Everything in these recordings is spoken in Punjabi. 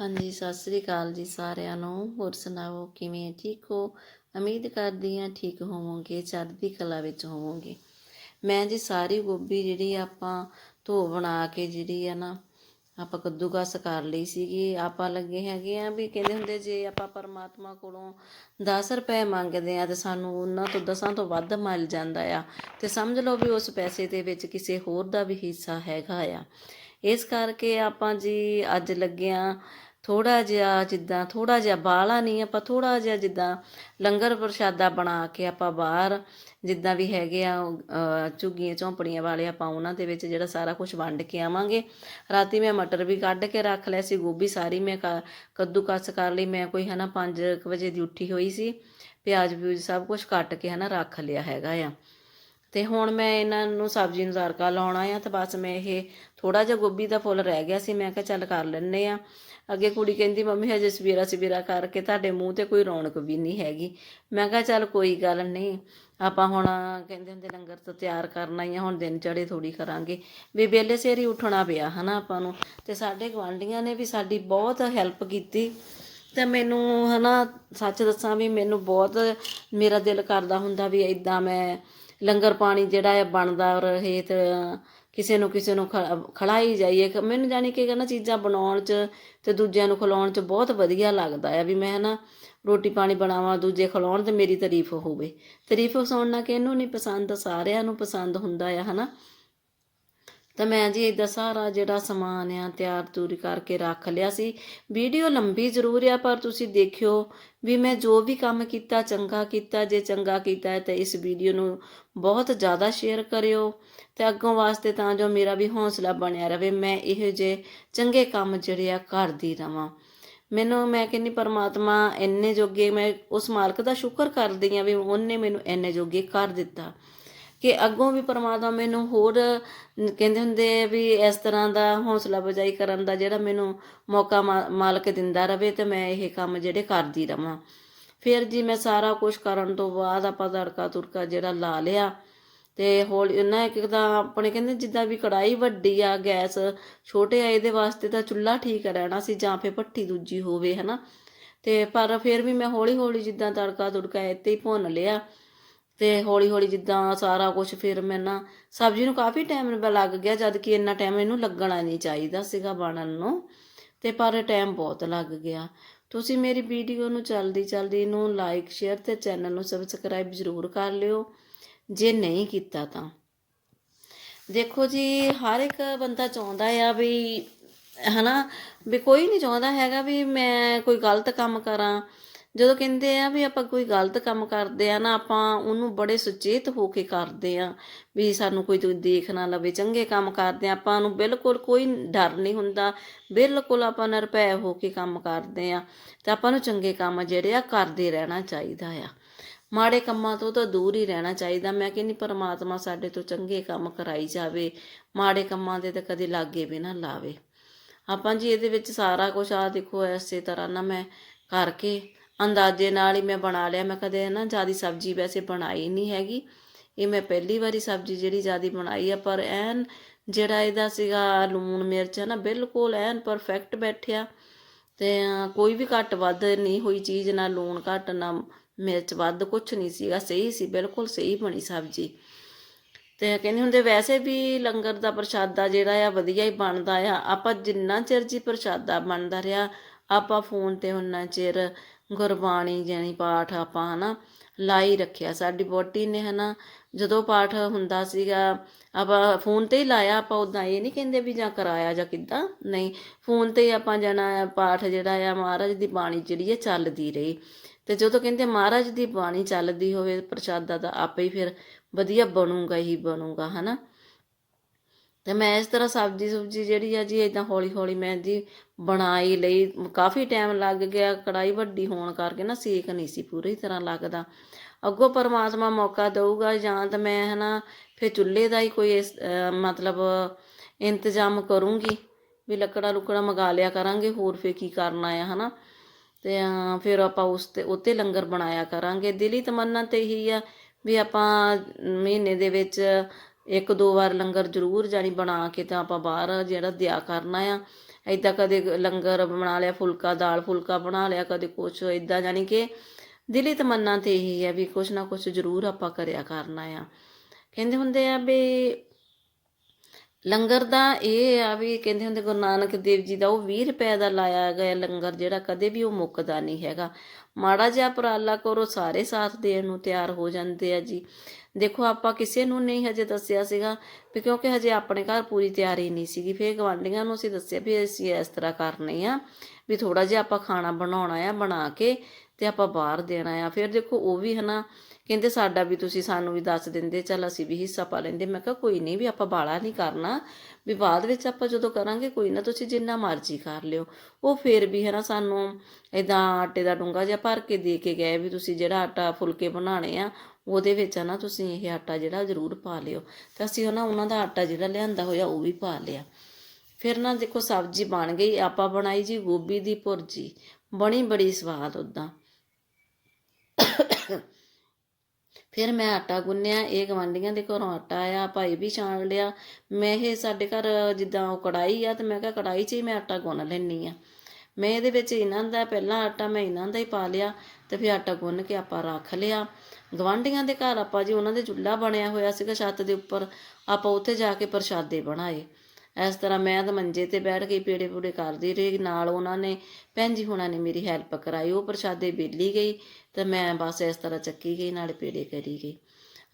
ਹਾਂਜੀ, ਸਤਿ ਸ੍ਰੀ ਅਕਾਲ ਜੀ ਸਾਰਿਆਂ ਨੂੰ। ਹੋਰ ਸੁਣਾਓ, ਕਿਵੇਂ ਠੀਕ ਹੋ? ਉਮੀਦ ਕਰਦੀ ਹਾਂ ਠੀਕ ਹੋਵੋਗੇ, ਚੜ੍ਹਦੀ ਕਲਾ ਵਿੱਚ ਹੋਵੋਗੇ। ਮੈਂ ਜੀ ਸਾਰੀ ਗੋਭੀ ਜਿਹੜੀ ਆਪਾਂ ਧੋ ਬਣਾ ਕੇ ਜਿਹੜੀ ਆ ਨਾ, ਆਪਾਂ ਕੱਦੂਕਸ ਕਰ ਲਈ ਸੀਗੀ। ਆਪਾਂ ਲੱਗੇ ਹੈਗੇ ਆ ਵੀ ਕਹਿੰਦੇ ਹੁੰਦੇ ਜੇ ਆਪਾਂ ਪਰਮਾਤਮਾ ਕੋਲੋਂ 10 ਰੁਪਏ ਮੰਗਦੇ ਆ ਤੇ ਸਾਨੂੰ ਉਹਨਾਂ ਤੋਂ ਦਸਾਂ ਤੋਂ ਵੱਧ ਮਿਲ ਜਾਂਦਾ ਆ। ਤੇ ਸਮਝ ਲਓ ਵੀ ਉਸ ਪੈਸੇ ਦੇ ਵਿੱਚ ਕਿਸੇ ਹੋਰ ਦਾ ਵੀ ਹਿੱਸਾ ਹੈਗਾ ਆ। ਇਸ ਕਰਕੇ ਆਪਾਂ ਜੀ ਅੱਜ ਲੱਗਿਆ ਥੋੜਾ ਜਿਹਾ ਜਿੱਦਾਂ ਥੋੜਾ ਜਿਹਾ ਬਾਲਾ ਨਹੀਂ ਆਪਾਂ ਥੋੜਾ ਜਿਹਾ ਜਿੱਦਾਂ ਲੰਗਰ ਪ੍ਰਸ਼ਾਦਾ ਬਣਾ ਕੇ ਆਪਾਂ ਬਾਹਰ ਜਿੱਦਾਂ ਵੀ ਹੈਗੇ ਆ ਝੁੱਗੀਆਂ ਝੌਂਪੜੀਆਂ ਵਾਲੇ ਆਪਾਂ ਉਹਨਾਂ ਦੇ ਵਿੱਚ ਜਿਹੜਾ ਸਾਰਾ ਕੁਝ ਵੰਡ ਕੇ ਆਵਾਂਗੇ। ਰਾਤੀ ਮੈਂ ਮਟਰ ਵੀ ਕੱਢ ਕੇ ਰੱਖ ਲਿਆ ਸੀ, ਗੋਭੀ ਸਾਰੀ ਮੈਂ ਕ- ਕੱਦੂਕਸ ਕਰ ਲਈ, ਮੈਂ ਕੋਈ ਹਨਾ 5 ਵਜੇ ਦੀ ਉੱਠੀ ਹੋਈ ਸੀ, ਪਿਆਜ਼ ਪਿਊਜ਼ ਸਭ ਕੁਝ ਕੱਟ ਕੇ ਹਨਾ ਰੱਖ ਲਿਆ ਹੈਗਾ ਆ। ਤੇ ਹੁਣ ਮੈਂ ਇਹਨਾਂ ਨੂੰ ਸਬਜ਼ੀ ਨੂੰ ਤੜਕਾ ਲਾਉਣਾ ਆ ਤੇ ਬਸ ਮੈਂ ਇਹ ਥੋੜਾ ਜਿਹਾ ਗੋਭੀ ਦਾ ਫੁੱਲ ਰਹਿ ਗਿਆ ਸੀ, ਮੈਂ ਕਿਹਾ ਚੱਲ ਕਰ ਲੈਣੇ ਆ। ਅੱਗੇ ਕੁੜੀ ਕਹਿੰਦੀ, ਮੰਮੀ, ਹਜੇ ਸਵੇਰਾ ਸਵੇਰਾ ਕਰਕੇ ਤੁਹਾਡੇ ਮੂੰਹ ਤੇ ਕੋਈ ਰੌਣਕ ਵੀ ਨਹੀਂ ਹੈਗੀ। ਮੈਂ ਕਿਹਾ, ਚੱਲ ਕੋਈ ਗੱਲ ਨਹੀਂ, ਆਪਾਂ ਹੁਣ ਕਹਿੰਦੇ ਹੁੰਦੇ ਲੰਗਰ ਤਾਂ ਤਿਆਰ ਕਰਨਾ ਹੀ ਆ ਹੁਣ ਦਿਨ ਚੜੇ ਥੋੜੀ ਕਰਾਂਗੇ। ਵੀ ਵੇਲੇ ਸਿਰ ਹੀ ਉੱਠਣਾ ਪਿਆ, ਹਨਾ, ਆਪਾਂ ਨੂੰ। ਤੇ ਸਾਡੇ ਗਵਾਂਢੀਆਂ ਨੇ ਵੀ ਸਾਡੀ ਬਹੁਤ ਹੈਲਪ ਕੀਤੀ। ਤੇ ਮੈਨੂੰ, ਹਨਾ, ਸੱਚ ਦੱਸਾਂ ਵੀ ਮੈਨੂੰ ਬਹੁਤ ਮੇਰਾ ਦਿਲ ਕਰਦਾ ਹੁੰਦਾ ਵੀ ਇਦਾਂ ਮੈਂ ਲੰਗਰ ਪਾਣੀ ਜਿਹੜਾ ਹੈ ਬਣਦਾ ਰਹੇ ਤੇ ਕਿਸੇ ਨੂੰ ਕਿਸੇ ਨੂੰ ਖ- ਖਿਲਾਈ ਜਾਈਏ। ਮੈਨੂੰ ਜਾਣੀ ਕਿ ਕਹਿੰਦਾ ਚੀਜ਼ਾਂ ਬਣਾਉਣ 'ਚ ਤੇ ਦੂਜਿਆਂ ਨੂੰ ਖਿਲਾਉਣ 'ਚ ਬਹੁਤ ਵਧੀਆ ਲੱਗਦਾ ਆ ਵੀ ਮੈਂ ਨਾ ਰੋਟੀ ਪਾਣੀ ਬਣਾਵਾਂ, ਦੂਜੇ ਖਿਲਾਉਣ ਤੇ ਮੇਰੀ ਤਾਰੀਫ ਹੋਵੇ। ਤਾਰੀਫ ਸੁਣਨਾ ਕਿਹਨੂੰ ਨਹੀਂ ਪਸੰਦ, ਸਾਰਿਆਂ ਨੂੰ ਪਸੰਦ ਹੁੰਦਾ ਆ ਹਨਾ। ਤਾਂ ਮੈਂ ਜੀ ਇਹਦਾ ਸਾਰਾ ਜਿਹੜਾ ਸਮਾਨ ਆ ਤਿਆਰ ਤੂਰੀ ਕਰਕੇ ਰੱਖ ਲਿਆ ਸੀ। ਵੀਡੀਓ ਲੰਬੀ ਜ਼ਰੂਰ ਆ, ਪਰ ਤੁਸੀਂ ਦੇਖਿਓ ਵੀ ਮੈਂ ਜੋ ਵੀ ਕੰਮ ਕੀਤਾ, ਚੰਗਾ ਕੀਤਾ, ਜੇ ਚੰਗਾ ਕੀਤਾ ਹੈ ਤਾਂ ਇਸ ਵੀਡੀਓ ਨੂੰ ਬਹੁਤ ਜ਼ਿਆਦਾ ਸ਼ੇਅਰ ਕਰਿਓ ਤੇ ਅੱਗੋਂ ਵਾਸਤੇ ਤਾਂ ਜੋ ਮੇਰਾ ਵੀ ਹੌਸਲਾ ਬਣਿਆ ਰਵੇ ਮੈਂ ਇਹੋ ਜਿਹੇ ਚੰਗੇ ਕੰਮ ਜਿਹੜੇ ਆ ਕਰਦੀ ਰਵਾਂ। ਮੈਨੂੰ, ਮੈਂ ਕਹਿੰਦੀ ਪਰਮਾਤਮਾ ਇੰਨੇ ਜੋਗੇ, ਮੈਂ ਉਸ ਮਾਲਕ ਦਾ ਸ਼ੁਕਰ ਕਰਦੀ ਆ ਵੀ ਉਹਨੇ ਮੈਨੂੰ ਇੰਨੇ ਜੋਗੇ ਕਰ ਦਿੱਤਾ। ਕਿ ਅੱਗੋਂ ਵੀ ਪਰਮਾਤਮਾ ਮੈਨੂੰ ਹੋਰ, ਕਹਿੰਦੇ ਹੁੰਦੇ ਵੀ ਇਸ ਤਰ੍ਹਾਂ ਦਾ ਹੌਸਲਾ ਬਜਾਈ ਕਰਨ ਦਾ ਜਿਹੜਾ ਮੈਨੂੰ ਮੌਕਾ ਮਾ- ਮਾਲਕ ਦਿੰਦਾ ਰਵੇ ਤੇ ਮੈਂ ਇਹ ਕੰਮ ਜਿਹੜੇ ਕਰਦੀ ਰਵਾਂ। ਫਿਰ ਜੀ ਮੈਂ ਸਾਰਾ ਕੁਝ ਕਰਨ ਤੋਂ ਬਾਅਦ ਆਪਾਂ ਤੜਕਾ ਤੁਰਕਾ ਜਿਹੜਾ ਲਾ ਲਿਆ ਤੇ ਹੌਲੀ ਨਾ ਇੱਕ ਤਾਂ ਆਪਣੇ ਕਹਿੰਦੇ ਜਿੱਦਾਂ ਵੀ ਕੜਾਈ ਵੱਡੀ ਆ, ਗੈਸ ਛੋਟੇ ਆ, ਇਹਦੇ ਵਾਸਤੇ ਤਾਂ ਚੁੱਲ੍ਹਾ ਠੀਕ ਰਹਿਣਾ ਸੀ ਜਾਂ ਫੇ ਭੱਠੀ ਦੂਜੀ ਹੋਵੇ, ਹਨਾ। ਤੇ ਪਰ ਫਿਰ ਵੀ ਮੈਂ ਹੌਲੀ ਹੌਲੀ ਜਿੱਦਾਂ ਤੜਕਾ ਤੁੜਕਾ ਇੱਥੇ ਹੀ ਭੁੰਨ ਲਿਆ। ਤੇ ਹੌਲੀ ਹੌਲੀ ਜਿੱਦਾਂ ਸਾਰਾ ਕੁਝ ਫਿਰ ਮੈਂ ਨਾ ਸਬਜ਼ੀ ਨੂੰ ਕਾਫੀ ਟਾਈਮ ਲੱਗ ਗਿਆ ਜਦ ਕਿ ਇੰਨਾ ਟਾਈਮ ਇਹਨੂੰ ਲੱਗਣਾ ਨਹੀਂ ਚਾਹੀਦਾ ਸੀਗਾ ਬਣਨ ਨੂੰ, ਤੇ ਪਰ ਟਾਈਮ ਬਹੁਤ ਲੱਗ ਗਿਆ। ਤੁਸੀਂ ਮੇਰੀ ਵੀਡੀਓ ਨੂੰ ਜਲਦੀ ਜਲਦੀ ਨੂੰ ਲਾਈਕ ਸ਼ੇਅਰ ਤੇ ਚੈਨਲ ਨੂੰ ਸਬਸਕ੍ਰਾਈਬ ਜ਼ਰੂਰ ਕਰ ਲਿਓ, ਜੇ ਨਹੀਂ ਕੀਤਾ ਤਾਂ। ਦੇਖੋ ਜੀ, ਹਰ ਇੱਕ ਬੰਦਾ ਚਾਹੁੰਦਾ ਆ ਵੀ, ਹਨਾ, ਵੀ ਕੋਈ ਨਹੀਂ ਚਾਹੁੰਦਾ ਹੈਗਾ ਵੀ ਮੈਂ ਕੋਈ ਗਲਤ ਕੰਮ ਕਰਾਂ। ਜਦੋਂ ਕਹਿੰਦੇ ਆ ਵੀ ਆਪਾਂ ਕੋਈ ਗਲਤ ਕੰਮ ਕਰਦੇ ਆ ਨਾ, ਆਪਾਂ ਉਹਨੂੰ ਬੜੇ ਸੁਚੇਤ ਹੋ ਕੇ ਕਰਦੇ ਆ ਵੀ ਸਾਨੂੰ ਕੋਈ ਦੇਖ ਨਾ ਲਵੇ, ਚੰਗੇ ਕੰਮ ਕਰਦੇ ਆ, ਆਪਾਂ ਨੂੰ ਬਿਲਕੁਲ ਕੋਈ ਡਰ ਨਹੀਂ ਹੁੰਦਾ, ਬਿਲਕੁਲ ਆਪਾਂ ਨਿਰਭੈ ਹੋ ਕੇ ਕੰਮ ਕਰਦੇ ਆ, ਤੇ ਆਪਾਂ ਨੂੰ ਚੰਗੇ ਕੰਮ ਜਿਹੜੇ ਆ ਕਰਦੇ ਰਹਿਣਾ ਚਾਹੀਦਾ ਆ। ਮਾੜੇ ਕੰਮਾਂ ਤੋਂ ਤਾਂ ਦੂਰ ਹੀ ਰਹਿਣਾ ਚਾਹੀਦਾ, ਮੈਂ ਕਹਿੰਦੀ ਪਰਮਾਤਮਾ ਸਾਡੇ ਤੋਂ ਚੰਗੇ ਕੰਮ ਕਰਾਈ ਜਾਵੇ, ਮਾੜੇ ਕੰਮਾਂ ਦੇ ਤਾਂ ਕਦੇ ਲਾਗੇ ਵੀ ਨਾ ਲਾਵੇ। ਆਪਾਂ ਜੀ ਇਹਦੇ ਵਿੱਚ ਸਾਰਾ ਕੁਝ ਆ ਦੇਖੋ ਐਸੇ ਤਰ੍ਹਾਂ ਨਾ ਮੈਂ ਕਰਕੇ ਅੰਦਾਜ਼ੇ ਨਾਲ ਹੀ ਮੈਂ ਬਣਾ ਲਿਆ। ਮੈਂ ਕਦੇ ਨਾ ਜਿਆਦੀ ਸਬਜ਼ੀ ਵੈਸੇ ਬਣਾਈ ਨਹੀਂ ਹੈਗੀ। ਇਹ ਮੈਂ ਪਹਿਲੀ ਵਾਰੀ ਸਬਜ਼ੀ ਜਿਹੜੀ ਜਿਆਦੀ ਬਣਾਈ ਆ, ਪਰ ਐਨ ਜਿਹੜਾ ਇਹਦਾ ਸੀਗਾ ਲੂਣ ਮਿਰਚ ਹੈ ਨਾ, ਬਿਲਕੁਲ ਐਨ ਪਰਫੈਕਟ ਬੈਠਿਆ। ਤੇ ਕੋਈ ਵੀ ਘੱਟ ਵੱਧ ਨਹੀਂ ਹੋਈ ਚੀਜ਼, ਨਾ ਲੂਣ ਘੱਟ, ਨਾ ਮਿਰਚ ਵੱਧ, ਕੁਛ ਨਹੀਂ ਸੀਗਾ। ਸਹੀ ਸੀ, ਬਿਲਕੁਲ ਸਹੀ ਬਣੀ ਸਬਜ਼ੀ। ਤੇ ਕਹਿੰਦੇ ਹੁੰਦੇ ਵੈਸੇ ਵੀ ਲੰਗਰ ਦਾ ਪ੍ਰਸ਼ਾਦਾ ਜਿਹੜਾ ਆ, ਵਧੀਆ ਹੀ ਬਣਦਾ ਆ। ਆਪਾਂ ਜਿੰਨਾ ਚਿਰ ਜੀ ਪ੍ਰਸ਼ਾਦਾ ਬਣਦਾ ਰਿਹਾ, ਆਪਾਂ ਫੋਨ ਤੇ ਉਹਨਾਂ ਚਿਰ ਗੁਰਬਾਣੀ ਜਾਣੀ ਪਾਠ ਆਪਾਂ ਹਨਾ ਲਾਈ ਰੱਖਿਆ, ਸਾਡੀ ਬੋਟੀ ਨੇ ਹਨਾ ਜਦੋਂ ਪਾਠ ਹੁੰਦਾ ਸੀਗਾ, ਆਪਾਂ ਫੋਨ ਤੇ ਹੀ ਲਾਇਆ, ਆਪਾਂ ਉਦਾਂ ਇਹ ਨਹੀਂ ਕਹਿੰਦੇ ਵੀ ਜਾਂ ਕਰਾਇਆ ਜਾਂ ਕਿੱਦਾਂ, ਨਹੀਂ, ਫੋਨ ਤੇ ਹੀ ਆਪਾਂ ਜਾਣਾ ਪਾਠ ਜਿਹੜਾ ਆ ਮਹਾਰਾਜ ਦੀ ਬਾਣੀ ਜਿਹੜੀ ਹੈ ਚੱਲਦੀ ਰਹੀ। ਤੇ ਜਦੋਂ ਕਹਿੰਦੇ ਮਹਾਰਾਜ ਦੀ ਬਾਣੀ ਚੱਲਦੀ ਹੋਵੇ, ਪ੍ਰਸ਼ਾਦਾ ਤਾਂ ਆਪੇ ਹੀ ਫਿਰ ਵਧੀਆ ਬਣੂਗਾ ਹੀ ਬਣੂਗਾ ਹਨਾ। ਤੇ ਮੈਂ ਇਸ ਤਰ੍ਹਾਂ ਸਬਜ਼ੀ ਸੁਬਜੀ ਜਿਹੜੀ ਆ ਜੀ ਇਦਾਂ ਹੌਲੀ ਹੌਲੀ ਮੈਂ ਜੀ ਬਣਾਈ ਲਈ ਕਾਫੀ ਟਾਈਮ ਲੱਗ ਗਿਆ ਕੜਾਈ ਵੱਡੀ ਹੋਣ ਕਰਕੇ ਨਾ ਸੇਕ ਨਹੀਂ ਸੀ ਪੂਰੀ ਤਰ੍ਹਾਂ ਲੱਗਦਾ। ਅੱਗੋਂ ਪਰਮਾਤਮਾ ਮੌਕਾ ਦਊਗਾ ਜਾਂ ਤਾਂ ਮੈਂ ਹਨਾ ਫਿਰ ਚੁੱਲ੍ਹੇ ਦਾ ਹੀ ਕੋਈ ਇਸ- ਮਤਲਬ ਇੰਤਜ਼ਾਮ ਕਰੂੰਗੀ ਵੀ ਲੱਕੜਾਂ ਲੁਕੜਾਂ ਮੰਗਾ ਲਿਆ ਕਰਾਂਗੇ, ਹੋਰ ਫੇ ਕੀ ਕਰਨਾ ਆ, ਹਨਾ? ਤੇ ਫਿਰ ਆਪਾਂ ਉਸ ਤੇ, ਉੱਤੇ ਲੰਗਰ ਬਣਾਇਆ ਕਰਾਂਗੇ। ਦਿਲੀ ਤਮੰਨਾ ਤੇ ਇਹੀ ਆ ਵੀ ਆਪਾਂ ਮਹੀਨੇ ਦੇ ਵਿੱਚ ਇੱਕ ਦੋ ਵਾਰ ਲੰਗਰ ਜ਼ਰੂਰ ਜਾਣੀ ਬਣਾ ਕੇ ਤਾਂ ਆਪਾਂ ਬਾਹਰ ਜਿਹੜਾ ਦਿਆ ਕਰਨਾ ਆ। ਐਦਾਂ ਕਦੇ ਲੰਗਰ ਬਣਾ ਲਿਆ, ਫੁਲਕਾ, ਦਾਲ ਫੁਲਕਾ ਬਣਾ ਲਿਆ, ਕਦੇ ਕੁਛ ਐਦਾਂ ਜਾਨੀ ਕਿ ਦਿਲੀ ਤਮੰਨਾ ਤੇ ਇਹੀ ਹੈ ਵੀ ਕੁਛ ਨਾ ਕੁਛ ਜ਼ਰੂਰ ਆਪਾਂ ਕਰਿਆ ਕਰਨਾ ਆ। ਕਹਿੰਦੇ ਹੁੰਦੇ ਆ ਵੀ ਲੰਗਰ ਦਾ ਇਹ ਆ ਵੀ ਕਹਿੰਦੇ ਹੁੰਦੇ ਗੁਰੂ ਨਾਨਕ ਦੇਵ ਜੀ ਦਾ ਉਹ 20 ਰੁਪਏ ਦਾ ਲਾਇਆ ਗਿਆ ਲੰਗਰ ਜਿਹੜਾ ਕਦੇ ਵੀ ਉਹ ਮੁੱਕਦਾ ਨਹੀਂ ਹੈਗਾ। ਮਾੜਾ ਜਿਹਾ ਉਪਰਾਲਾ ਕਰੋ, ਸਾਰੇ ਸਾਥ ਦੇਣ ਨੂੰ ਤਿਆਰ ਹੋ ਜਾਂਦੇ ਆ ਜੀ। ਦੇਖੋ, ਆਪਾਂ ਕਿਸੇ ਨੂੰ ਨਹੀਂ ਹਜੇ ਦੱਸਿਆ ਸੀਗਾ ਵੀ ਕਿਉਂਕਿ ਹਜੇ ਆਪਣੇ ਘਰ ਪੂਰੀ ਤਿਆਰੀ ਨਹੀਂ ਸੀਗੀ। ਫਿਰ ਗਵਾਂਢੀਆਂ ਨੂੰ ਅਸੀਂ ਦੱਸਿਆ ਵੀ ਅਸੀਂ ਇਸ ਤਰ੍ਹਾਂ ਕਰਨੇ ਆ ਵੀ ਥੋੜਾ ਜਿਹਾ ਆਪਾਂ ਖਾਣਾ ਬਣਾਉਣਾ ਆ ਬਣਾ ਕੇ ਤੇ ਆਪਾਂ ਬਾਹਰ ਦੇਣਾ ਆ। ਫਿਰ ਦੇਖੋ, ਉਹ ਵੀ ਹਨਾ ਕਹਿੰਦੇ ਸਾਡਾ ਵੀ ਤੁਸੀਂ ਸਾਨੂੰ ਵੀ ਦੱਸ ਦਿੰਦੇ, ਚੱਲ ਅਸੀਂ ਵੀ ਹਿੱਸਾ ਪਾ ਲੈਂਦੇ। ਮੈਂ ਕਿਹਾ, ਕੋਈ ਨਹੀਂ ਵੀ ਆਪਾਂ ਬਾਲਾ ਨਹੀਂ ਕਰਨਾ। ਵੀ ਬਾਅਦ ਵਿੱਚ ਆਪਾਂ ਜਦੋਂ ਕਰਾਂਗੇ, ਕੋਈ ਨਾ ਤੁਸੀਂ ਜਿੰਨਾ ਮਰਜ਼ੀ ਕਰ ਲਿਓ। ਉਹ ਫਿਰ ਵੀ ਹੈ ਨਾ ਸਾਨੂੰ ਇਦਾਂ ਆਟੇ ਦਾ ਡੂੰਗਾ ਜਿਹਾ ਭਰ ਕੇ ਦੇ ਕੇ ਗਏ ਵੀ ਤੁਸੀਂ ਜਿਹੜਾ ਆਟਾ ਫੁਲਕੇ ਬਣਾਉਣੇ ਆ, ਉਹਦੇ ਵਿੱਚ ਆ ਨਾ ਤੁਸੀਂ ਇਹ ਆਟਾ ਜਿਹੜਾ ਜ਼ਰੂਰ ਪਾ ਲਿਓ। ਤੇ ਅਸੀਂ ਉਹ ਨਾ ਉਹਨਾਂ ਦਾ ਆਟਾ ਜਿਹੜਾ ਲਿਆਂਦਾ ਹੋਇਆ, ਉਹ ਵੀ ਪਾ ਲਿਆ। ਫਿਰ ਨਾ ਦੇਖੋ ਸਬਜ਼ੀ ਬਣ ਗਈ, ਆਪਾਂ ਬਣਾਈ ਜੀ ਗੋਭੀ ਦੀ ਭੁਰਜੀ। ਬਣੀ ਬੜੀ ਸਵਾਦ ਉਦਾਂ ਫਿਰ ਮੈਂ ਆਟਾ ਗੁੰਨਿਆ, ਇਹ ਗਵਾਂਢੀਆਂ ਦੇ ਘਰੋਂ ਆਟਾ ਆਇਆ, ਭਾਈ ਵੀ ਛਾਣ ਲਿਆ। ਮੈਂ ਇਹ ਸਾਡੇ ਘਰ ਜਿੱਦਾਂ ਉਹ ਕੜਾਈ ਆ ਤੇ ਮੈਂ ਕਿਹਾ ਕੜਾਈ 'ਚ ਹੀ ਮੈਂ ਆਟਾ ਗੁੰਨ ਲੈਣੀ ਆ। ਮੈਂ ਇਹਦੇ ਵਿੱਚ ਇਹਨਾਂ ਦਾ ਪਹਿਲਾਂ ਆਟਾ ਮੈਂ ਇਹਨਾਂ ਦਾ ਹੀ ਪਾ ਲਿਆ ਤੇ ਫਿਰ ਆਟਾ ਗੁੰਨ ਕੇ ਆਪਾਂ ਰੱਖ ਲਿਆ। ਗਵਾਂਢੀਆਂ ਦੇ ਘਰ ਆਪਾਂ ਜੀ ਉਹਨਾਂ ਦੇ ਚੁੱਲ੍ਹਾ ਬਣਿਆ ਹੋਇਆ ਸੀਗਾ ਛੱਤ ਦੇ ਉੱਪਰ, ਆਪਾਂ ਉੱਥੇ ਜਾ ਕੇ ਪ੍ਰਸ਼ਾਦੇ ਬਣਾਏ। ਇਸ ਤਰ੍ਹਾਂ ਮੈਂ ਤਾਂ ਮੰਜੇ ਤੇ ਬੈਠ ਕੇ ਪੇੜੇ ਪੂੜੇ ਕਰਦੀ ਰਹੀ, ਨਾਲ ਉਹਨਾਂ ਨੇ ਭੈਣ ਜੀ ਹੁਣਾਂ ਨੇ ਮੇਰੀ ਹੈਲਪ ਕਰਾਈ, ਉਹ ਪ੍ਰਸ਼ਾਦੇ ਬੇਲੀ ਗਈ ਤੇ ਮੈਂ ਬਸ ਇਸ ਤਰ੍ਹਾਂ ਚੱਕੀ ਗਈ, ਨਾਲ ਪੇੜੇ ਕਰੀ ਗਈ।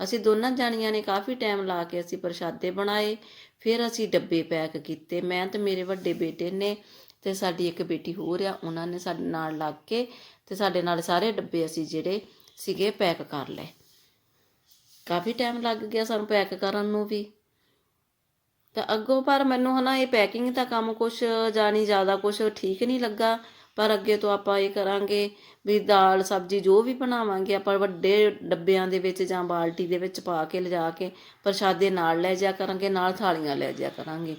ਅਸੀਂ ਦੋਨਾਂ ਜਾਣੀਆਂ ਨੇ ਕਾਫੀ ਟਾਈਮ ਲਾ ਕੇ ਅਸੀਂ ਪ੍ਰਸ਼ਾਦੇ ਬਣਾਏ, ਫਿਰ ਅਸੀਂ ਡੱਬੇ ਪੈਕ ਕੀਤੇ। ਮੈਂ ਤੇ ਮੇਰੇ ਵੱਡੇ ਬੇਟੇ ਨੇ ਤੇ ਸਾਡੀ ਇੱਕ ਬੇਟੀ ਹੋਰ ਆ, ਉਹਨਾਂ ਨੇ ਸਾਡੇ ਨਾਲ ਲੱਗ ਕੇ ਤੇ ਸਾਡੇ ਨਾਲ ਸਾਰੇ ਡੱਬੇ ਅਸੀਂ ਜਿਹੜੇ ਸੀਗੇ ਪੈਕ ਕਰ ਲਏ। ਕਾਫੀ ਟਾਈਮ ਲੱਗ ਗਿਆ ਸਾਨੂੰ ਪੈਕ ਕਰਨ ਨੂੰ ਵੀ। ਤਾਂ ਅੱਗੋਂ ਪਰ ਮੈਨੂੰ ਹਨਾ ਇਹ ਪੈਕਿੰਗ ਦਾ ਕੰਮ ਕੁਛ ਜਾਣੀ ਜ਼ਿਆਦਾ ਕੁਛ ਠੀਕ ਨਹੀਂ ਲੱਗਾ। ਪਰ ਅੱਗੇ ਤੋਂ ਆਪਾਂ ਇਹ ਕਰਾਂਗੇ ਵੀ ਦਾਲ, ਸਬਜ਼ੀ ਜੋ ਵੀ ਬਣਾਵਾਂਗੇ, ਆਪਾਂ ਵੱਡੇ ਡੱਬਿਆਂ ਦੇ ਵਿੱਚ ਜਾਂ ਬਾਲਟੀ ਦੇ ਵਿੱਚ ਪਾ ਕੇ ਲਿਜਾ ਕੇ ਪ੍ਰਸ਼ਾਦੇ ਨਾਲ ਲੈ ਜਾ ਕਰਾਂਗੇ, ਨਾਲ ਥਾਲੀਆਂ ਲੈ ਜਾ ਕਰਾਂਗੇ।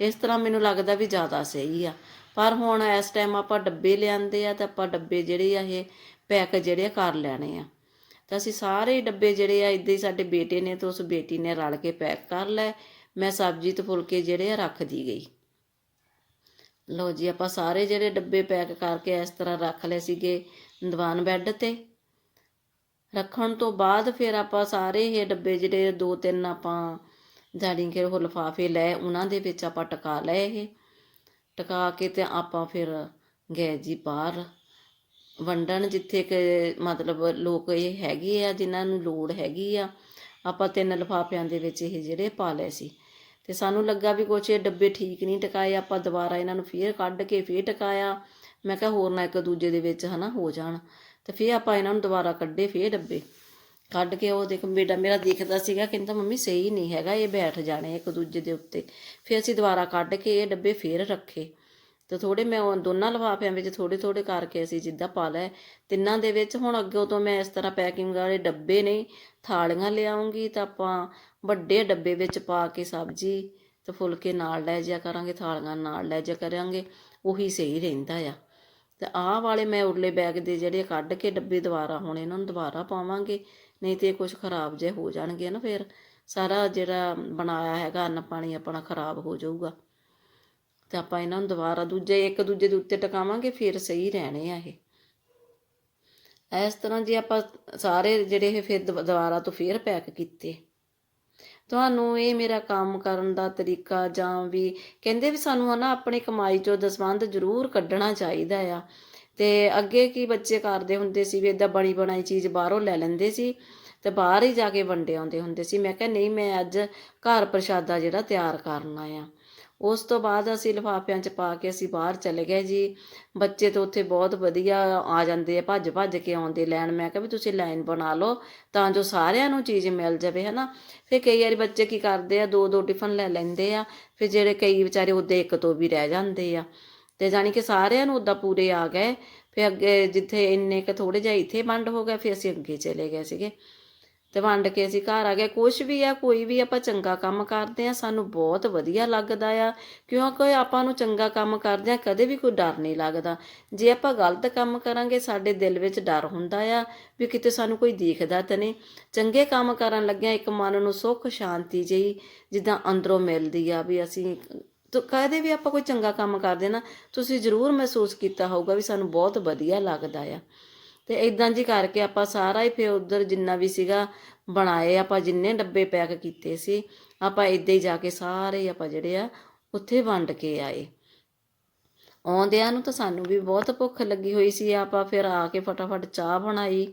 ਇਸ ਤਰ੍ਹਾਂ ਮੈਨੂੰ ਲੱਗਦਾ ਵੀ ਜ਼ਿਆਦਾ ਸਹੀ ਆ। ਪਰ ਹੁਣ ਇਸ ਟਾਈਮ ਆਪਾਂ ਡੱਬੇ ਲਿਆਂਦੇ ਆ ਤਾਂ ਆਪਾਂ ਡੱਬੇ ਜਿਹੜੇ ਆ ਇਹ ਪੈਕ ਜਿਹੜੇ ਆ ਕਰ ਲੈਣੇ ਆ। ਤਾਂ ਅਸੀਂ ਸਾਰੇ ਡੱਬੇ ਜਿਹੜੇ ਆ, ਇਦਾਂ ਹੀ ਸਾਡੇ ਬੇਟੇ ਨੇ ਤੇ ਉਸ ਬੇਟੀ ਨੇ ਰਲ ਕੇ ਪੈਕ ਕਰ ਲਏ। ਮੈਂ ਸਬਜ਼ੀ ਤੇ ਫੁਲਕੇ ਜਿਹੜੇ ਆ ਰੱਖਦੀ ਗਈ। ਲਓ ਜੀ, ਆਪਾਂ ਸਾਰੇ ਜਿਹੜੇ ਡੱਬੇ ਪੈਕ ਕਰਕੇ ਇਸ ਤਰ੍ਹਾਂ ਰੱਖ ਲਏ ਸੀਗੇ ਦੀਵਾਨ ਬੈੱਡ ਤੇ। ਰੱਖਣ ਤੋਂ ਬਾਅਦ ਫਿਰ ਆਪਾਂ ਸਾਰੇ ਇਹ ਡੱਬੇ ਜਿਹੜੇ ਦੋ ਤਿੰਨ ਆਪਾਂ ਜਾਣੀ ਕਿ ਉਹ ਲਿਫਾਫੇ ਲਏ ਉਹਨਾਂ ਦੇ ਵਿੱਚ ਆਪਾਂ ਟਕਾ ਲਏ ਇਹ। ਟਕਾ ਕੇ ਤੇ ਆਪਾਂ ਫਿਰ ਗਏ ਜੀ ਬਾਹਰ। ਵੰਡਣ ਜਿੱਥੇ ਕਿ ਮਤਲਬ ਲੋਕ ਇਹ ਹੈਗੇ ਆ, ਜਿਨ੍ਹਾਂ ਨੂੰ ਲੋੜ ਹੈਗੀ ਆ, ਆਪਾਂ ਤਿੰਨ ਲਿਫਾਫਿਆਂ ਦੇ ਵਿੱਚ ਇਹ ਜਿਹੜੇ ਪਾ ਲਏ ਸੀ। ਤੇ ਸਾਨੂੰ ਲੱਗਾ ਵੀ ਕੁਛ ਇਹ ਡੱਬੇ ਠੀਕ ਨਹੀਂ ਟਕਾਏ, ਆਪਾਂ ਦੁਬਾਰਾ ਇਹਨਾਂ ਨੂੰ ਫੇਰ ਕੱਢ ਕੇ ਫੇਰ ਟਕਾਇਆ। ਮੈਂ ਕਿਹਾ ਹੋਰ ਨਾ ਇੱਕ ਦੂਜੇ ਦੇ ਵਿੱਚ ਹਨਾ ਹੋ ਜਾਣ। ਤੇ ਫੇਰ ਆਪਾਂ ਇਹਨਾਂ ਨੂੰ ਦੁਬਾਰਾ ਕੱਢੇ ਫੇਰ ਡੱਬੇ। ਕੱਢ ਕੇ ਉਹ ਦੇਖ ਬੇਟਾ ਮੇਰਾ ਦੇਖਦਾ ਸੀਗਾ, ਕਹਿੰਦਾ ਮੰਮੀ ਸਹੀ ਨਹੀਂ ਹੈਗਾ, ਇਹ ਬੈਠ ਜਾਣੇ ਇੱਕ ਦੂਜੇ ਦੇ ਉੱਤੇ। ਫਿਰ ਅਸੀਂ ਦੁਬਾਰਾ ਕੱਢ ਕੇ ਇਹ ਡੱਬੇ ਫੇਰ ਰੱਖੇ। ਤੇ ਥੋੜੇ ਮੈਂ ਉਹ ਦੋਨਾਂ ਲਿਫਾਫਿਆਂ ਵਿੱਚ ਥੋੜੇ ਥੋੜੇ ਕਰਕੇ ਅਸੀਂ ਜਿੱਦਾਂ ਪਾ ਲਏ ਤਿੰਨਾਂ ਦੇ ਵਿੱਚ ਹੁਣ ਅੱਗੇ ਤੋਂ ਮੈਂ ਇਸ ਤਰ੍ਹਾਂ ਪੈਕਿੰਗ ਵਾਲੇ ਡੱਬੇ ਨਹੀਂ ਥਾਲੀਆਂ ਲਿਆਉਂਗੀ ਤਾਂ ਆਪਾਂ ਵੱਡੇ ਡੱਬੇ ਵਿੱਚ ਪਾ ਕੇ ਸਬਜ਼ੀ ਤੇ ਫੁਲਕੇ ਨਾਲ ਲੈ ਜਿਆ ਕਰਾਂਗੇ, ਥਾਲੀਆਂ ਨਾਲ ਲੈ ਜਾ ਕਰਾਂਗੇ, ਉਹੀ ਸਹੀ ਰਹਿੰਦਾ ਆ। ਤੇ ਆਹ ਵਾਲੇ ਮੈਂ ਉਰਲੇ ਬੈਗ ਦੇ ਜਿਹੜੇ ਕੱਢ ਕੇ ਡੱਬੇ ਦੁਬਾਰਾ ਹੁਣ ਇਹਨਾਂ ਨੂੰ ਦੁਬਾਰਾ ਪਾਵਾਂਗੇ, ਨਹੀਂ ਤੇ ਕੁਝ ਖਰਾਬ ਜੇ ਹੋ ਜਾਣਗੇ ਨਾ ਫਿਰ। ਸਾਰਾ ਜਿਹੜਾ ਬਣਾਇਆ ਹੈਗਾ, ਅੰਨ ਪਾਣੀ ਆਪਣਾ ਖਰਾਬ ਹੋ ਜਾਊਗਾ। ਤੇ ਆਪਾਂ ਇਹਨਾਂ ਨੂੰ ਦੁਬਾਰਾ ਦੂਜੇ, ਇੱਕ ਦੂਜੇ ਦੇ ਉੱਤੇ ਟਿਕਾਵਾਂਗੇ, ਫਿਰ ਸਹੀ ਰਹਿਣੇ ਆ ਇਹ। ਇਸ ਤਰ੍ਹਾਂ ਜੇ ਆਪਾਂ ਸਾਰੇ ਜਿਹੜੇ ਇਹ ਫਿਰ ਦੁਬ- ਦੁਬਾਰਾ ਤੋਂ ਫਿਰ ਪੈਕ ਕੀਤੇ। ਤੁਹਾਨੂੰ ਇਹ ਮੇਰਾ ਕੰਮ ਕਰਨ ਦਾ ਤਰੀਕਾ ਜਾਂ ਵੀ ਕਹਿੰਦੇ ਵੀ ਸਾਨੂੰ ਹਨਾ ਆਪਣੀ ਕਮਾਈ ਚੋਂ ਦਸਵੰਧ ਜ਼ਰੂਰ ਕੱਢਣਾ ਚਾਹੀਦਾ ਆ। ਤੇ ਅੱਗੇ ਕੀ ਬੱਚੇ ਕਰਦੇ ਹੁੰਦੇ ਸੀ ਵੀ ਇਦਾਂ ਬਣੀ ਬਣਾਈ ਚੀਜ਼ ਬਾਹਰੋਂ ਲੈ ਲੈਂਦੇ ਸੀ ਤੇ ਬਾਹਰ ਹੀ ਜਾ ਕੇ ਵੰਡੇ ਆਉਂਦੇ ਹੁੰਦੇ ਸੀ। ਮੈਂ ਕਿਹਾ ਨਹੀਂ, ਮੈਂ ਅੱਜ ਘਰ ਪ੍ਰਸ਼ਾਦਾ ਜਿਹੜਾ ਤਿਆਰ ਕਰਨਾ ਆ ਉਸ ਤੋਂ ਬਾਅਦ ਅਸੀਂ ਲਿਫਾਫਿਆਂ 'ਚ ਪਾ ਕੇ ਅਸੀਂ ਬਾਹਰ ਚਲੇ ਗਏ ਜੀ। ਬੱਚੇ ਤਾਂ ਉੱਥੇ ਬਹੁਤ ਵਧੀਆ ਆ ਜਾਂਦੇ ਆ, ਭੱਜ ਭੱਜ ਕੇ ਆਉਂਦੇ ਲੈਣ। ਮੈਂ ਕਿਹਾ ਵੀ ਤੁਸੀਂ ਲਾਈਨ ਬਣਾ ਲਓ ਤਾਂ ਜੋ ਸਾਰਿਆਂ ਨੂੰ ਚੀਜ਼ ਮਿਲ ਜਾਵੇ, ਹਨਾ। ਫਿਰ ਕਈ ਵਾਰੀ ਬੱਚੇ ਕੀ ਕਰਦੇ ਆ ਦੋ ਦੋ ਟਿਫਨ ਲੈ ਲੈਂਦੇ ਆ, ਫਿਰ ਜਿਹੜੇ ਕਈ ਵਿਚਾਰੇ ਉਹਦੇ ਇੱਕ ਤੋਂ ਵੀ ਰਹਿ ਜਾਂਦੇ ਆ। ਤੇ ਜਾਣੀ ਕਿ ਸਾਰਿਆਂ ਨੂੰ ਉਦਾਂ ਪੂਰੇ ਆ ਗਏ, ਫਿਰ ਅੱਗੇ ਜਿੱਥੇ ਇੰਨੇ ਕ ਥੋੜੇ ਜਿਹਾ ਇੱਥੇ ਵੰਡ ਹੋ ਗਿਆ ਫਿਰ ਅਸੀਂ ਅੱਗੇ ਚਲੇ ਗਏ ਸੀਗੇ। ਤੇ ਵੰਡ ਕੇ ਅਸੀਂ ਘਰ ਆ ਗਏ। ਕੁਛ ਵੀ ਆ, ਕੋਈ ਵੀ ਆਪਾਂ ਚੰਗਾ ਕੰਮ ਕਰਦੇ ਆ, ਸਾਨੂੰ ਬਹੁਤ ਵਧੀਆ ਲੱਗਦਾ ਆ। ਕਿਉਂਕਿ ਆਪਾਂ ਨੂੰ ਚੰਗਾ ਕੰਮ ਕਰਦੇ ਆ, ਕਦੇ ਵੀ ਕੋਈ ਡਰ ਨਹੀਂ ਲੱਗਦਾ। ਜੇ ਆਪਾਂ ਗਲਤ ਕੰਮ ਕਰਾਂਗੇ, ਸਾਡੇ ਦਿਲ ਵਿੱਚ ਡਰ ਹੁੰਦਾ ਆ ਵੀ ਕਿਤੇ ਸਾਨੂੰ ਕੋਈ ਦੇਖਦਾ ਤਾਂ ਨਹੀਂ। ਚੰਗੇ ਕੰਮ ਕਰਨ ਲੱਗਿਆ ਇੱਕ ਮਨ ਨੂੰ ਸੁੱਖ, ਸ਼ਾਂਤੀ ਜਿਹੀ ਜਿੱਦਾਂ ਅੰਦਰੋਂ ਮਿਲਦੀ ਆ ਵੀ ਅਸੀਂ ਤੋ ਕਦੇ ਵੀ ਆਪਾਂ ਕੋਈ ਚੰਗਾ ਕੰਮ ਕਰਦੇ ਨਾ, ਤੁਸੀਂ ਜ਼ਰੂਰ ਮਹਿਸੂਸ ਕੀਤਾ ਹੋਊਗਾ ਵੀ ਸਾਨੂੰ ਬਹੁਤ ਵਧੀਆ ਲੱਗਦਾ ਆ। ਤੇ ਇਦਾਂ ਜੀ ਕਰਕੇ ਆਪਾਂ ਸਾਰਾ ਹੀ ਫਿਰ ਉਧਰ ਜਿੰਨਾ ਵੀ ਸੀਗਾ ਬਣਾਏ, ਆਪਾਂ ਜਿੰਨੇ ਡੱਬੇ ਪੈਕ ਕੀਤੇ ਸੀ, ਆਪਾਂ ਇਦਾਂ ਹੀ ਜਾ ਕੇ ਸਾਰੇ ਆਪਾਂ ਜਿਹੜੇ ਆ ਉੱਥੇ ਵੰਡ ਕੇ ਆਏ। ਆਉਂਦਿਆਂ ਨੂੰ ਤਾਂ ਸਾਨੂੰ ਵੀ ਬਹੁਤ ਭੁੱਖ ਲੱਗੀ ਹੋਈ ਸੀ, ਆਪਾਂ ਫਿਰ ਆ ਕੇ ਫਟਾਫਟ ਚਾਹ ਬਣਾਈ।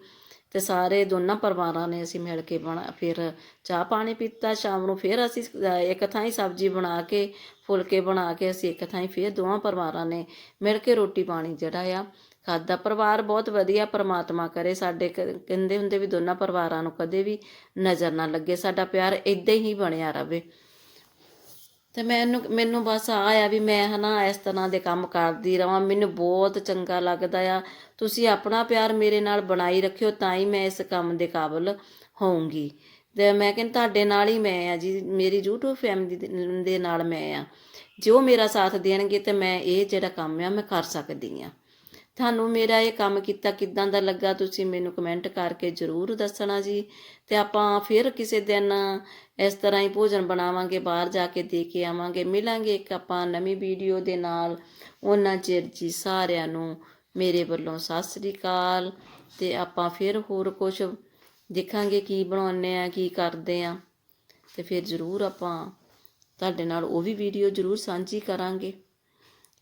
ਤੇ ਸਾਰੇ ਦੋਨਾਂ ਪਰਿਵਾਰਾਂ ਨੇ ਅਸੀਂ ਮਿਲ ਕੇ ਬਣਾ, ਫਿਰ ਚਾਹ ਪਾਣੀ ਪੀਤਾ, ਸ਼ਾਮ ਨੂੰ ਫਿਰ ਅਸੀਂ ਇੱਕ ਥਾਂ ਹੀ ਸਬਜ਼ੀ ਬਣਾ ਕੇ, ਫੁਲਕੇ ਬਣਾ ਕੇ ਅਸੀਂ ਇੱਕ ਥਾਂ ਹੀ ਫਿਰ ਦੋਵਾਂ ਪਰਿਵਾਰਾਂ ਨੇ ਮਿਲ ਕੇ ਰੋਟੀ ਪਾਣੀ ਜਿਹੜਾ ਆ ਖਾਦਾ ਪਰਿਵਾਰ ਬਹੁਤ ਵਧੀਆ ਪ੍ਰਮਾਤਮਾ ਕਰੇ, ਸਾਡੇ ਕ- ਕਹਿੰਦੇ ਹੁੰਦੇ ਵੀ ਦੋਨਾਂ ਪਰਿਵਾਰਾਂ ਨੂੰ ਕਦੇ ਵੀ ਨਜ਼ਰ ਨਾ ਲੱਗੇ, ਸਾਡਾ ਪਿਆਰ ਇਦਾਂ ਹੀ ਬਣਿਆ ਰਵੇ। ਤੇ ਮੈਨੂੰ ਮੈਨੂੰ ਬਸ ਆ ਆ ਵੀ ਮੈਂ ਹਨਾ ਇਸ ਤਰ੍ਹਾਂ ਦੇ ਕੰਮ ਕਰਦੀ ਰਵਾਂ। ਮੈਨੂੰ ਬਹੁਤ ਚੰਗਾ ਲੱਗਦਾ ਆ। ਤੁਸੀਂ ਆਪਣਾ ਪਿਆਰ ਮੇਰੇ ਨਾਲ ਬਣਾਈ ਰੱਖਿਓ, ਤਾਂ ਹੀ ਮੈਂ ਇਸ ਕੰਮ ਦੇ ਕਾਬਿਲ ਹੋਊਂਗੀ। ਤੇ ਮੈਂ ਕਹਿੰਦਾ, ਤੁਹਾਡੇ ਨਾਲ ਹੀ ਮੈਂ ਆ ਜੀ। ਮੇਰੀ YouTube ਫੈਮਿਲੀ ਦੇ- ਦੇ ਨਾਲ ਮੈਂ ਆ। ਜੋ ਮੇਰਾ ਸਾਥ ਦੇਣਗੇ ਤੇ ਮੈਂ ਇਹ ਜਿਹੜਾ ਕੰਮ ਆ, ਮੈਂ ਕਰ ਸਕਦੀ ਆ। ਤੁਹਾਨੂੰ ਮੇਰਾ ਇਹ ਕੰਮ ਕੀਤਾ ਕਿਦਾਂ ਦਾ ਲੱਗਾ, ਤੁਸੀਂ ਮੈਨੂੰ ਕਮੈਂਟ ਕਰਕੇ ਜਰੂਰ ਦੱਸਣਾ ਜੀ। ਤੇ ਆਪਾਂ ਫਿਰ ਕਿਸੇ ਦਿਨ ਇਸ ਤਰ੍ਹਾਂ ਹੀ ਭੋਜਨ ਬਣਾਵਾਂਗੇ, ਬਾਹਰ ਜਾ ਕੇ ਦੇ ਕੇ ਆਵਾਂਗੇ। ਮਿਲਾਂਗੇ ਇੱਕ ਆਪਾਂ ਨਵੀਂ ਵੀਡੀਓ ਦੇ ਨਾਲ। ਉਹਨਾਂ ਚਿਰ ਜੀ ਸਾਰਿਆਂ ਨੂੰ ਮੇਰੇ ਵੱਲੋਂ ਸਤਿ ਸ੍ਰੀ ਅਕਾਲ। ਤੇ ਆਪਾਂ ਫਿਰ ਹੋਰ ਕੁਝ ਦੇਖਾਂਗੇ ਕੀ ਬਣਾਉਂਦੇ ਆ, ਕੀ ਕਰਦੇ ਆ। ਤੇ ਫਿਰ ਜਰੂਰ ਆਪਾਂ ਤੁਹਾਡੇ ਨਾਲ ਉਹ ਵੀ ਵੀਡੀਓ ਜਰੂਰ ਸਾਂਝੀ ਕਰਾਂਗੇ।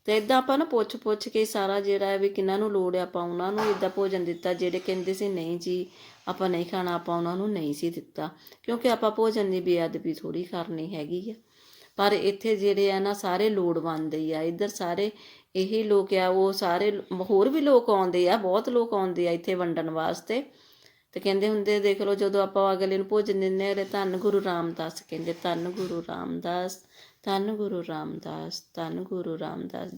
ਤੇ ਇਦਾਂ ਆਪਾਂ ਨਾ ਪੁੱਛ ਪੁੱਛ ਕੇ ਸਾਰਾ ਜਿਹੜਾ ਹੈ ਵੀ ਕਿੰਨਾਂ ਨੂੰ ਲੋੜ ਹੈ, ਆਪਾਂ ਉਹਨਾਂ ਨੂੰ ਇਦਾਂ ਭੋਜਨ ਦਿੱਤਾ, ਜਿਹੜੇ ਕਹਿੰਦੇ ਸੀ ਨਹੀਂ ਜੀ, ਆਪਾਂ ਨਹੀਂ ਖਾਣਾ, ਆਪਾਂ ਉਹਨਾਂ ਨੂੰ ਨਹੀਂ ਸੀ ਦਿੱਤਾ। ਕਿਉਂਕਿ ਆਪਾਂ ਭੋਜਨ ਦੀ ਬੇਅਦਬੀ ਥੋੜੀ ਕਰਨੀ ਹੈਗੀ ਆ। ਪਰ ਇੱਥੇ ਜਿਹੜੇ ਆ ਨਾ ਸਾਰੇ ਲੋੜਵੰਦ ਹੀ ਆ, ਇੱਧਰ ਸਾਰੇ ਇਹੀ ਲੋਕ ਆ, ਉਹ ਸਾਰੇ ਹੋਰ ਵੀ ਲੋਕ ਆਉਂਦੇ ਆ, ਬਹੁਤ ਲੋਕ ਆਉਂਦੇ ਆ ਇੱਥੇ ਵੰਡਣ ਵਾਸਤੇ। ਤੇ ਕਹਿੰਦੇ ਹੁੰਦੇ ਦੇਖ ਲਓ ਜਦੋਂ ਆਪਾਂ ਅਗਲੇ ਨੂੰ ਭੋਜਨ ਦਿੰਦੇ ਆ ਧੰਨ ਗੁਰੂ ਰਾਮਦਾਸ ਕਹਿੰਦੇ, ਧੰਨ ਗੁਰੂ ਰਾਮਦਾਸ ਧੰਨ ਗੁਰੂ ਰਾਮਦਾਸ ਧੰਨ ਗੁਰੂ ਰਾਮਦਾਸ ਜੀ।